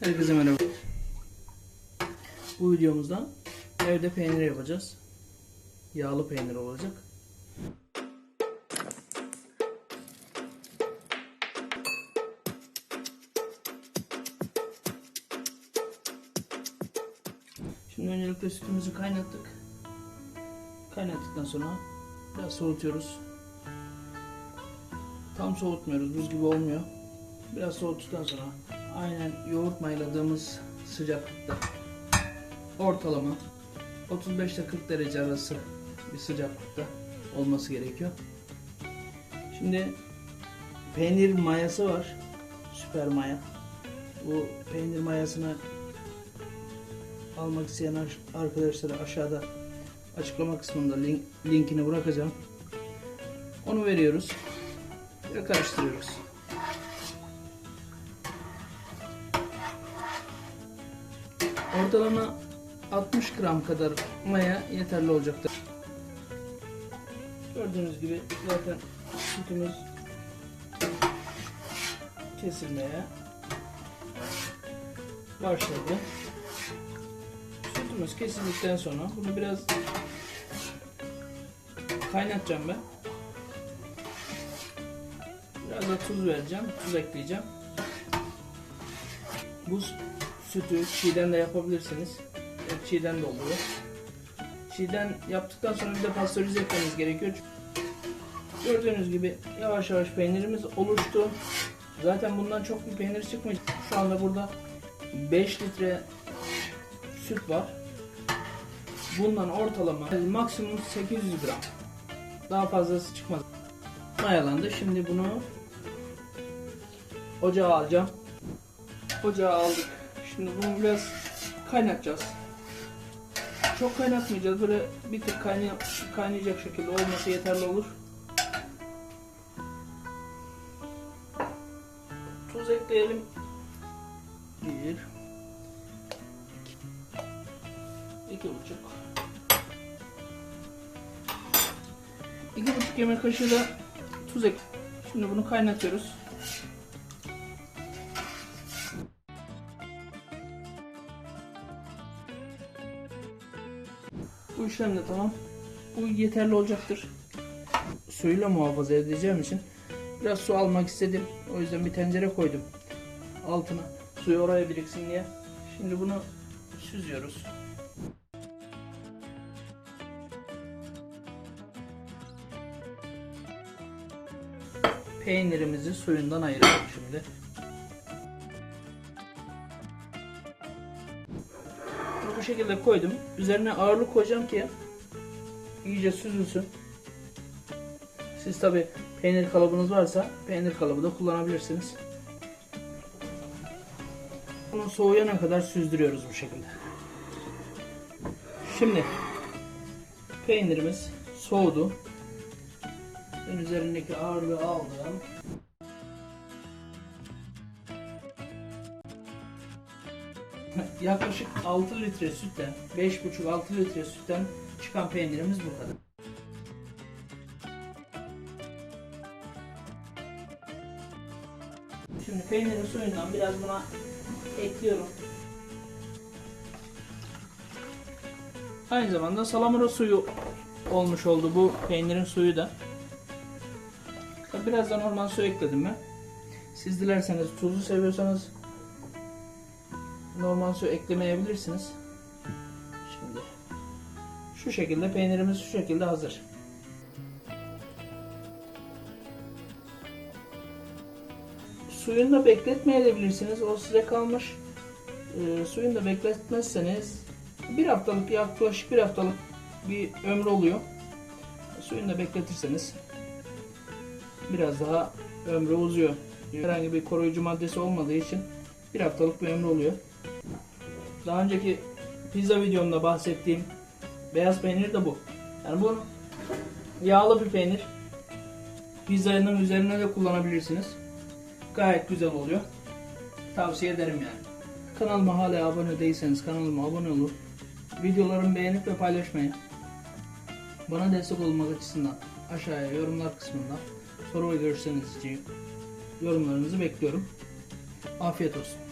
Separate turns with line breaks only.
Herkese merhaba. Bu videomuzda evde peynir yapacağız. Yağlı peynir olacak. Şimdi öncelikle sütümüzü kaynattık. Kaynattıktan sonra biraz soğutuyoruz. Tam soğutmuyoruz, buz gibi olmuyor. Biraz soğuttuktan sonra aynen yoğurt mayladığımız sıcaklıkta ortalama 35 ile 40 derece arası bir sıcaklıkta olması gerekiyor. Şimdi peynir mayası var. Süper maya. Bu peynir mayasını almak isteyen ar- arkadaşlara aşağıda açıklama kısmında link, linkini bırakacağım. Onu veriyoruz ve karıştırıyoruz. Ortalama 60 gram kadar maya yeterli olacaktır. Gördüğünüz gibi zaten sütümüz kesilmeye başladı. Sütümüz kesildikten sonra bunu biraz kaynatacağım ben. Biraz da tuz vereceğim, tuz ekleyeceğim. Bu sütü çiğden de yapabilirsiniz. Evet, çiğden de oluyor. Çiğden yaptıktan sonra bir de pastörize etmeniz gerekiyor. Gördüğünüz gibi yavaş yavaş peynirimiz oluştu. Zaten bundan çok bir peynir çıkmayacak. Şu anda burada 5 litre süt var. Bundan ortalama maksimum 800 gram. Daha fazlası çıkmaz. Mayalandı. Şimdi bunu ocağa alacağım. Ocağa aldık. Şimdi bunu biraz kaynatacağız. Çok kaynatmayacağız. Böyle bir tık kaynay kaynayacak şekilde olması yeterli olur. Tuz ekleyelim. Bir. iki buçuk. İki buçuk yemek kaşığı da tuz ek. Şimdi bunu kaynatıyoruz. Bu işlem de tamam. Bu yeterli olacaktır. Suyla muhafaza edeceğim için biraz su almak istedim. O yüzden bir tencere koydum. Altına suyu oraya biriksin diye. Şimdi bunu süzüyoruz. Peynirimizi suyundan ayıralım şimdi. Bu şekilde koydum. Üzerine ağırlık koyacağım ki iyice süzülsün. Siz tabi peynir kalıbınız varsa peynir kalıbı da kullanabilirsiniz. Bunu soğuyana kadar süzdürüyoruz bu şekilde. Şimdi peynirimiz soğudu. Ben üzerindeki ağırlığı aldım. Yaklaşık 6 litre sütten, 5,5-6 litre sütten çıkan peynirimiz bu kadar. Şimdi peynirin suyundan biraz buna ekliyorum. Aynı zamanda salamura suyu olmuş oldu bu peynirin suyu da. Biraz da normal su ekledim ben. Siz dilerseniz tuzlu seviyorsanız normal su eklemeyebilirsiniz. Şimdi şu şekilde peynirimiz şu şekilde hazır. Suyunu da bekletmeyebilirsiniz. O size kalmış. Ee, suyunu da bekletmezseniz bir haftalık yaklaşık bir haftalık bir ömrü oluyor. Suyunu da bekletirseniz biraz daha ömrü uzuyor. Herhangi bir koruyucu maddesi olmadığı için bir haftalık bir ömrü oluyor. Daha önceki pizza videomda bahsettiğim beyaz peynir de bu. Yani bu yağlı bir peynir. Pizzanın üzerine de kullanabilirsiniz. Gayet güzel oluyor. Tavsiye ederim yani. Kanalıma hala abone değilseniz kanalıma abone olun. Videolarımı beğenip ve paylaşmayı. Bana destek olmak açısından aşağıya yorumlar kısmında soru ve görüşleriniz için yorumlarınızı bekliyorum. Afiyet olsun.